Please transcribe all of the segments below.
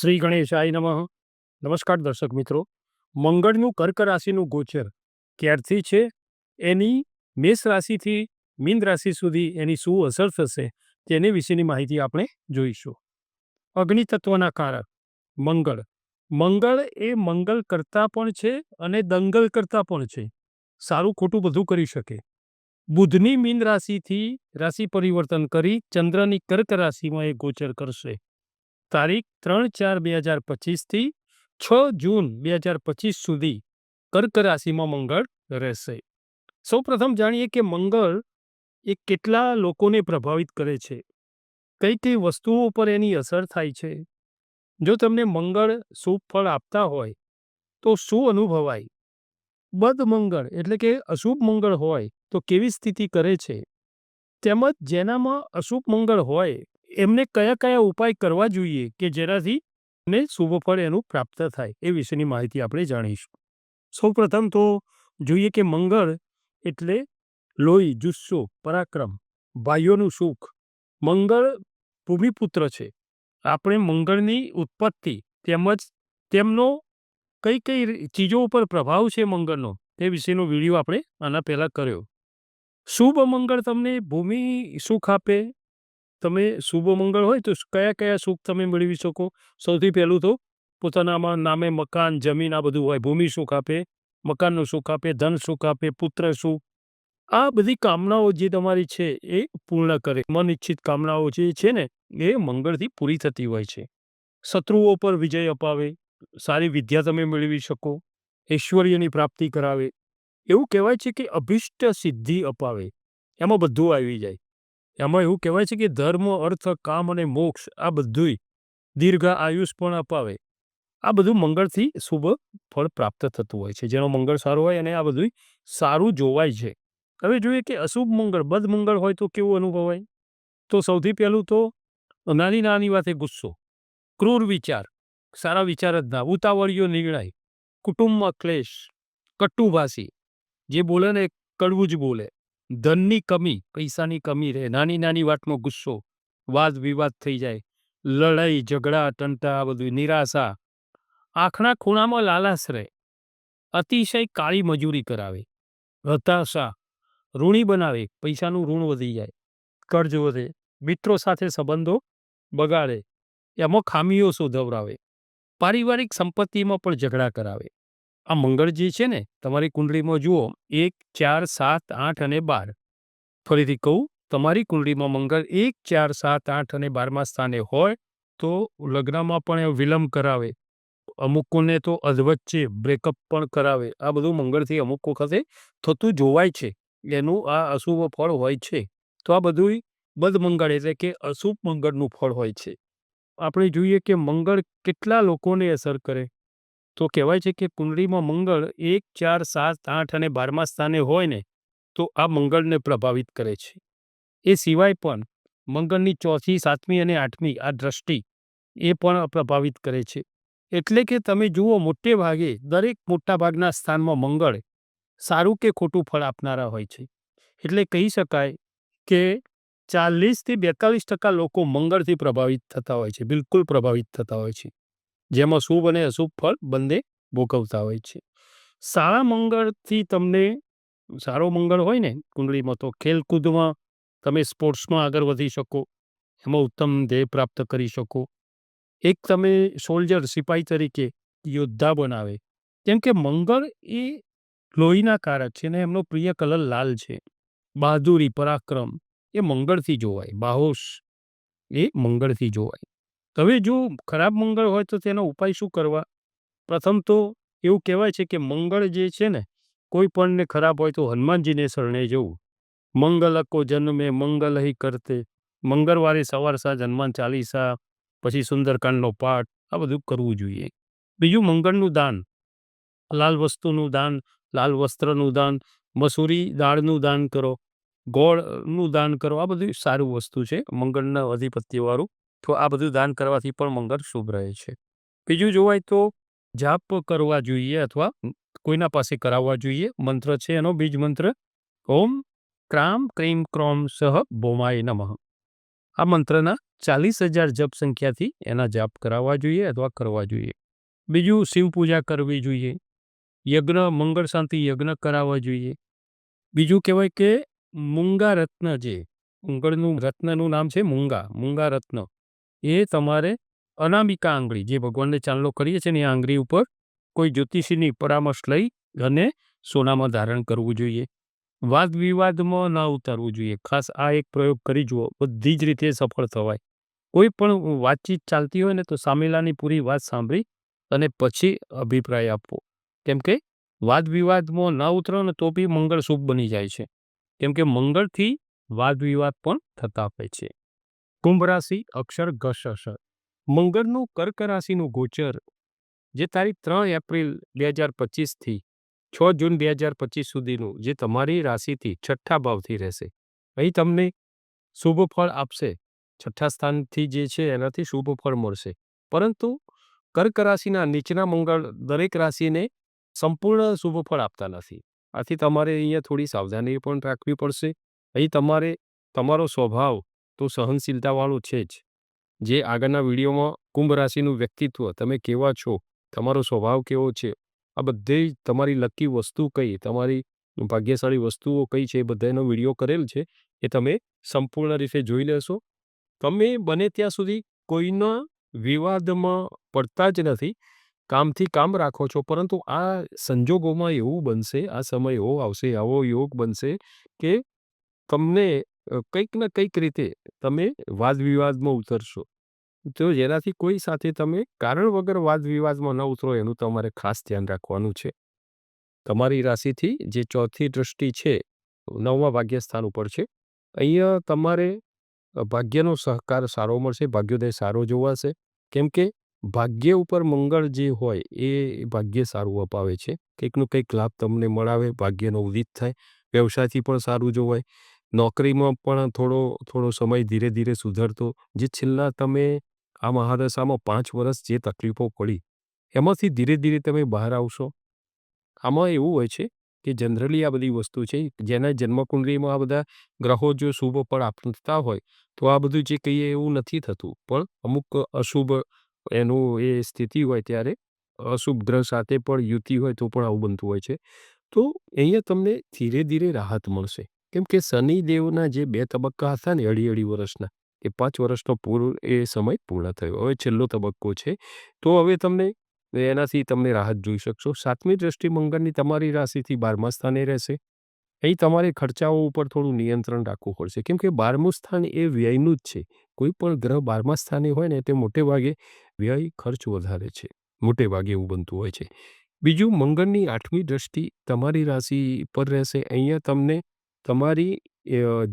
શ્રી ગણેશાય નમઃ. નમસ્કાર દર્શક મિત્રો. મંગળનું કર્ક રાશિનું ગોચર ક્યારથી છે? એની મેષ રાશિથી મીન રાશિ સુધી એની શું અસર થશે તેની વિશેની માહિતી આપણે જોઈશું. અગ્નિ તત્વના કારક મંગળ. મંગળ એ મંગલ કરતા પણ છે અને દંગલ કરતા પણ છે. સારું ખોટું બધું કરી શકે. બુધની મીન રાશિથી રાશિ પરિવર્તન કરી ચંદ્રની કર્ક રાશિમાં એ ગોચર કરશે. તારીખ ત્રણ ચાર બે હજાર પચીસથી છ જૂન બે હજાર પચીસ સુધી કર્ક રાશિમાં મંગળ રહેશે. સૌ પ્રથમ જાણીએ કે મંગળ એ કેટલા લોકોને પ્રભાવિત કરે છે. કઈ કઈ વસ્તુઓ પર એની અસર થાય છે. જો તમને મંગળ શુભ ફળ આપતા હોય, તો શું અનુભવાય? બદ મંગળ એટલે કે અશુભ મંગળ હોય તો કેવી સ્થિતિ કરે છે? તેમજ જેનામાં અશુભ મંગળ હોય એમને કયા કયા ઉપાય કરવા જોઈએ કે જેનાથી ને શુભ ફળ એનું પ્રાપ્ત થાય એ વિશેની માહિતી આપણે જાણીશું. સૌ પ્રથમ તો જોઈએ કે મંગળ એટલે લોહી, જુસ્સો, પરાક્રમ ભાઈઓનું સુખ. મંગળ ભૂમિપુત્ર છે. આપણે મંગળની ઉત્પત્તિ તેમજ તેમનો કઈ કઈ ચીજો ઉપર પ્રભાવ છે મંગળનો તે વિશેનો વીડિયો આપણે આના પહેલાં કર્યો. શુભ મંગળ તમને ભૂમિ સુખ આપે તમે શુભ મંગળ હોય તો કયા કયા સુખ તમે મેળવી શકો? સૌથી પહેલું તો પોતાનામાં નામે મકાન, જમીન આ બધું હોય. ભૂમિ સુખ આપે, મકાનનું સુખ આપે, ધન સુખ આપે, પુત્ર સુખ. આ બધી કામનાઓ જે તમારી છે એ પૂર્ણ કરે. મન ઈચ્છિત કામનાઓ જે છે ને એ મંગળથી પૂરી થતી હોય છે. શત્રુઓ પર વિજય અપાવે, સારી વિદ્યા તમે મેળવી શકો, ઐશ્વર્યની પ્રાપ્તિ કરાવે. એવું કહેવાય છે કે અભિષ્ટ સિદ્ધિ અપાવે. એમાં બધું આવી જાય. એમાં એવું કહેવાય છે કે ધર્મ, અર્થ, કામ અને મોક્ષ આ બધુંય દીર્ઘ આયુષ પણ અપાવે. આ બધું મંગળથી શુભ ફળ પ્રાપ્ત થતું હોય છે. જેનો મંગળ સારો હોય અને આ બધું સારું જોવાય છે. હવે જોઈએ કે અશુભ મંગળ, બદ મંગળ હોય તો કેવું અનુભવાય? તો સૌથી પહેલું તો નાની નાની વાતે ગુસ્સો, ક્રૂર વિચાર, સારા વિચાર જ ના ઉતાવળીયો નિર્ણય, કુટુંબમાં ક્લેશ, કટુભાષી, જે બોલે ને કડવું જ બોલે. ધનની કમી, પૈસાની કમી રહે, નાની નાની વાતનો ગુસ્સો વાદ વિવાદ થઈ જાય, લડાઈ, ઝઘડા ટંટા બધું નિરાશા, આંખના ખૂણામાં લાલાશ રહે, અતિશય કાળી મજૂરી કરાવે, હતાશા, ઋણી બનાવે, પૈસાનું ઋણ વધી જાય, કર્જ વધે, મિત્રો સાથે સંબંધો બગાડે, એમાં ખામીઓ શોધવરાવે, પારિવારિક સંપત્તિમાં પણ ઝઘડા કરાવે. આ મંગળ જે છે ને, તમારી કુંડળીમાં જુઓ, એક, ચાર, સાત, આઠ અને બાર. ફરીથી કહું, તમારી કુંડળીમાં મંગળ એક, ચાર, સાત, આઠ અને બારમા સ્થાને હોય, તો લગ્નમાં પણ વિલંબ કરાવે. અમુકોને તો અધવચ્ચે બ્રેકઅપ પણ કરાવે. આ બધું મંગળથી અમુક વખતે થતું જોવાય છે. એનું આ અશુભ ફળ હોય છે. તો આ બધું બદમંગળ એટલે કે અશુભ મંગળનું ફળ હોય છે. આપણે જોઈએ કે મંગળ કેટલા લોકોને અસર કરે? તો કહેવાય છે કે કુંડળીમાં મંગળ એક, ચાર, સાત, આઠ અને બારમા સ્થાને હોય ને, તો આ મંગળને પ્રભાવિત કરે છે. એ સિવાય પણ મંગળની ચોથી, સાતમી અને આઠમી આ દ્રષ્ટિ એ પણ પ્રભાવિત કરે છે. એટલે કે તમે જુઓ મોટે ભાગે દરેક મોટા ભાગના સ્થાનમાં મંગળ સારું કે ખોટું ફળ આપનારા હોય છે. એટલે કહી શકાય કે ચાલીસથી બેતાલીસ ટકા લોકો મંગળથી પ્રભાવિત થતા હોય છે, બિલકુલ પ્રભાવિત થતા હોય છે. જેમાં શુભ અને અશુભ ફળ બંને ભોગવતા હોય છે. સારા મંગળથી તમને, સારો મંગળ હોય ને કુંડળીમાં, તો ખેલકૂદમાં તમે સ્પોર્ટ્સમાં આગળ વધી શકો, એમાં ઉત્તમ ધ્યેય પ્રાપ્ત કરી શકો. એક તમે સોલ્જર, સિપાહી તરીકે યોદ્ધા બનાવે. કેમ કે મંગળ એ લોહીના કારક છે ને એમનો પ્રિય કલર લાલ છે. બહાદુરી, પરાક્રમ એ મંગળથી જોવાય, બાહોશ એ મંગળથી જોવાય. હવે જો ખરાબ મંગળ હોય તો તેનો ઉપાય શું કરવા? પ્રથમ તો એવું કહેવાય છે કે મંગળ જે છે ને, કોઈ પણને ખરાબ હોય તો હનુમાનજીને શરણે જવું. મંગલ અકો જન્મે, મંગલ હિ કરતે. મંગળવારે સવાર સાંજ હનુમાન ચાલીસા, પછી સુંદરકાંડનો પાઠ, આ બધું કરવું જોઈએ. બીજું મંગળનું દાન. લાલ વસ્તુનું દાન, લાલ વસ્ત્રનું દાન, મસૂરી દાળનું દાન કરો, ગોળનું દાન કરો, આ બધું સારું વસ્તુ છે મંગળના અધિપત્યવાળું. તો આ બધું દાન કરવાથી પણ મંગળ શુભ રહે છે. બીજું જોવાય તો જાપ કરવા જોઈએ અથવા કોઈના પાસે કરાવવા જોઈએ. મંત્ર છે એનો, બીજ મંત્ર. ઓમ ક્રામ ક્રીમ ક્રોમ સહ બોમાય નમઃ. આ મંત્રના ચાલીસ હજાર જપ સંખ્યાથી એના જાપ કરાવવા જોઈએ અથવા કરવા જોઈએ. બીજું શિવ પૂજા કરવી જોઈએ. યજ્ઞ, મંગળ શાંતિ યજ્ઞ કરાવવા જોઈએ. બીજું કહેવાય કે મૂંગા રત્ન જે, મંગળનું રત્નનું નામ છે મૂંગા મૂંગા રત્ન. એ તમારે અનામિકા આંગળી, જે ભગવાનને ચાંદલો કરીએ છીએ ને એ આંગળી ઉપર કોઈ જ્યોતિષીની પરામર્શ લઈ અને સોનામાં ધારણ કરવું જોઈએ. વાદ વિવાદમાં ન ઉતારવું જોઈએ. ખાસ આ એક પ્રયોગ કરી જુઓ. બધી જ રીતે સફળ થવાય. કોઈ પણ વાતચીત ચાલતી હોય ને તો સામેલાની પૂરી વાત સાંભળી અને પછી અભિપ્રાય આપવો. કેમ કે વાદ વિવાદમાં ન ઉતરો ને તો બી મંગળ શુભ બની જાય છે. કેમ કે મંગળથી વાદ વિવાદ પણ થતા હોય છે. કુંભ રાશિ, અક્ષર અક્ષર મંગળનું કર્ક રાશિનું ગોચર, જે તારીખ ત્રણ એપ્રિલ બે હજાર પચીસથી છ જૂન બે હજાર પચીસ સુધીનું, જે તમારી રાશિથી છઠ્ઠા ભાવથી રહેશે. અહીં તમને શુભ ફળ આપશે. છઠ્ઠા સ્થાનથી જે છે એનાથી શુભ ફળ મળશે. પરંતુ કર્ક રાશિના નીચના મંગળ દરેક રાશિને સંપૂર્ણ શુભ ફળ આપતા નથી. આથી તમારે અહીંયા થોડી સાવધાની પણ રાખવી પડશે. અહીં તમારે, તમારો સ્વભાવ તો સહનશીલતાવાળો છે જ. જે આગળના વિડીયોમાં કુંભ રાશિનું વ્યક્તિત્વ, તમે કેવા છો? તમારો સ્વભાવ કેવો છે? આ બધે તમારી લકી વસ્તુ કઈ? તમારી ભાગ્યશાળી વસ્તુઓ કઈ છે? એ બધાનો વીડિયો કરેલ છે? એ તમે સંપૂર્ણ રીતે જોઈ લેશો. તમે બને ત્યાં સુધી કોઈના વિવાદમાં પડતા જ નથી. કામથી કામ રાખો છો. પરંતુ આ સંજોગોમાં એવું બનશે, આ સમય એવો આવશે, આવો યોગ બનશે કે તમને કંઈક ને કંઈક રીતે તમે વાદ વિવાદમાં ઉતરશો. તો જેનાથી કોઈ સાથે તમે કારણ વગર વાદ વિવાદમાં ન ઉતરો એનું તમારે ખાસ ધ્યાન રાખવાનું છે. તમારી રાશિથી જે ચોથી દ્રષ્ટિ છે, નવમા ભાગ્યસ્થાન ઉપર છે, અહીંયા તમારે ભાગ્યનો સહકાર સારો મળશે, ભાગ્યોદય સારો જોવાશે કેમ કે ભાગ્ય ઉપર મંગળ જે હોય એ ભાગ્ય સારું અપાવે છે. કંઈકનું કંઈક લાભ તમને મળાવે, ભાગ્યનો ઉદિત થાય, વ્યવસાયથી પણ સારું જોવાય. નોકરીમાં પણ થોડો થોડો સમય ધીરે ધીરે સુધરતો, જે છેલ્લા તમે આ મહાદશામાં પાંચ વર્ષ જે તકલીફો પડી, એમાંથી ધીરે ધીરે તમે બહાર આવશો? આમાં એવું હોય છે કે જનરલી આ બધી વસ્તુ છે, જેના જન્મકુંડળીમાં આ બધા ગ્રહો જો શુભ ફળ આપતા હોય, તો આ બધું જે કહીએ એવું નથી થતું. પણ અમુક અશુભ એનું એ સ્થિતિ હોય ત્યારે, અશુભ ગ્રહ સાથે પણ યુતિ હોય તો પણ આવું બનતું હોય છે. તો અહીંયા તમને ધીરે ધીરે રાહત મળશે. કેમ કે શનિદેવના જે બે તબક્કા હતા ને અઢી અઢી વર્ષના, એ પાંચ વર્ષનો પૂરું, એ સમય પૂર્ણ થયો. હવે છેલ્લો તબક્કો છે. તો હવે તમને એનાથી તમને રાહત જોઈ શકશો. સાતમી દ્રષ્ટિ મંગળની તમારી રાશિથી બારમા સ્થાને રહેશે. અહીં તમારે ખર્ચાઓ ઉપર થોડું નિયંત્રણ રાખવું પડશે. કેમ કે બારમું સ્થાન એ વ્યયનું જ છે. કોઈ પણ ગ્રહ બારમા સ્થાને હોય ને, તે મોટે ભાગે વ્યય ખર્ચ વધારે છે. મોટે ભાગે એવું બનતું હોય છે. બીજું, મંગળની આઠમી દ્રષ્ટિ તમારી રાશિ પર રહેશે. અહીંયા તમને તમારી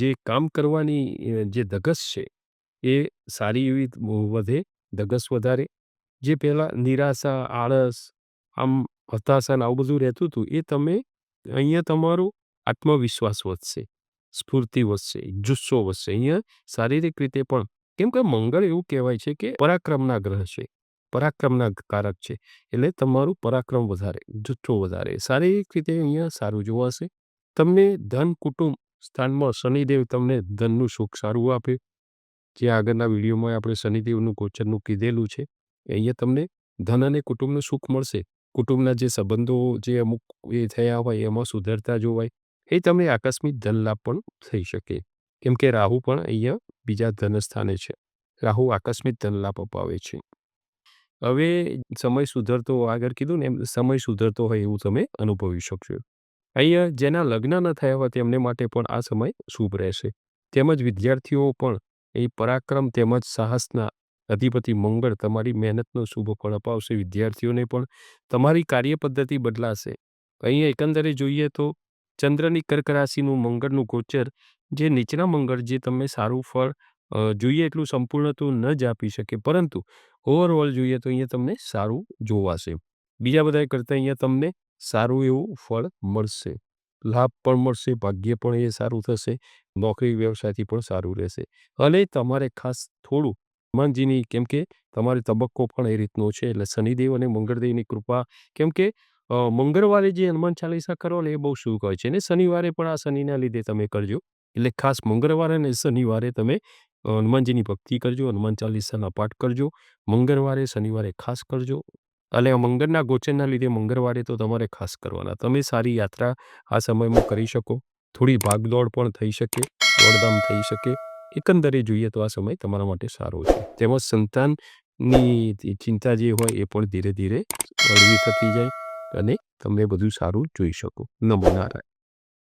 જે કામ કરવાની જે ધગસ છે, એ સારી એવી વધે, ધગસ વધારે. જે પહેલાં નિરાશા, આળસ, આમ હતાશા ને આવું બધું રહેતું હતું, એ તમે અહીંયા તમારો આત્મવિશ્વાસ વધશે, સ્ફૂર્તિ વધશે, જુસ્સો વધશે. અહીંયા શારીરિક રીતે પણ, કેમ કે મંગળ એવું કહેવાય છે કે પરાક્રમના ગ્રહ છે, પરાક્રમના કારક છે. એટલે તમારું પરાક્રમ વધારે, જુસ્સો વધારે. શારીરિક રીતે અહીંયા સારું જોવાશે તમને ધન કુટુંબ સ્થાનમાં શનિદેવ તમને ધનનું સુખ સારું આપે. જે આગળના વિડીયોમાં આપણે શનિદેવનું ગોચરનું કીધેલું છે, અહીંયા તમને ધન અને કુટુંબનું સુખ મળશે. કુટુંબના જે સંબંધો જે અમુક એ થયા હોય, એમાં સુધરતા જોવાય, એ તમને આકસ્મિક ધન લાભ પણ થઈ શકે. કેમ કે રાહુ પણ અહીંયા બીજા ધન સ્થાને છે. રાહુ આકસ્મિક ધન લાભ અપાવે છે. હવે સમય સુધરતો, આગળ કીધું ને એમ, સમય સુધરતો હોય એવું તમે અનુભવી શકશો. અહીંયા જેના લગ્ન ન થયા હોય તેમને માટે પણ આ સમય શુભ રહેશે. તેમજ વિદ્યાર્થીઓ પણ એ પરાક્રમ તેમજ સાહસના અધિપતિ મંગળ તમારી મહેનતનો શુભ ફળ અપાવશે. વિદ્યાર્થીઓને પણ તમારી કાર્ય પદ્ધતિ બદલાશે. અહીંયા એકંદરે જોઈએ તો ચંદ્રની કર્ક રાશિનું મંગળનું ગોચર જે નીચલા મંગળ જે તમને સારું ફળ જોઈએ એટલું સંપૂર્ણ તો ન જ આપી શકે. પરંતુ ઓવરઓલ જોઈએ તો અહીંયા તમને સારું જોવાશે. બીજા બધા કરતાં અહીંયા તમને સારું એવું ફળ મળશે. લાભ પણ મળશે, ભાગ્ય પણ એ સારું થશે, નોકરી વ્યવસાયથી પણ સારું રહેશે. અને તમારે ખાસ થોડું હનુમાનજીની કેમ કે તમારે તબક્કો પણ એ રીતનો છે, એટલે શનિદેવ અને મંગળદેવની કૃપા, કેમ કે મંગળવારે જે હનુમાન ચાલીસા કરો ને એ બહુ શુભ હોય છે અને શનિવારે પણ આ શનિના લીધે તમે કરજો. એટલે ખાસ મંગળવારે અને શનિવારે તમે હનુમાનજીની ભક્તિ કરજો, હનુમાન ચાલીસાના પાઠ કરજો. મંગળવારે, શનિવારે ખાસ કરજો. અને મંગળના ગોચરના લીધે મંગળવારે તો તમારે ખાસ કરવાના. તમે સારી યાત્રા આ સમયમાં કરી શકો. થોડી ભાગદોડ પણ થઈ શકે, દોડધામ થઈ શકે. એકંદરે જોઈએ તો આ સમય તમારા માટે સારો છે. તેમજ સંતાનની ચિંતા જે હોય એ પણ ધીરે ધીરે હળવી થતી જાય અને તમે બધું સારું જોઈ શકો. નમો નારાયણ.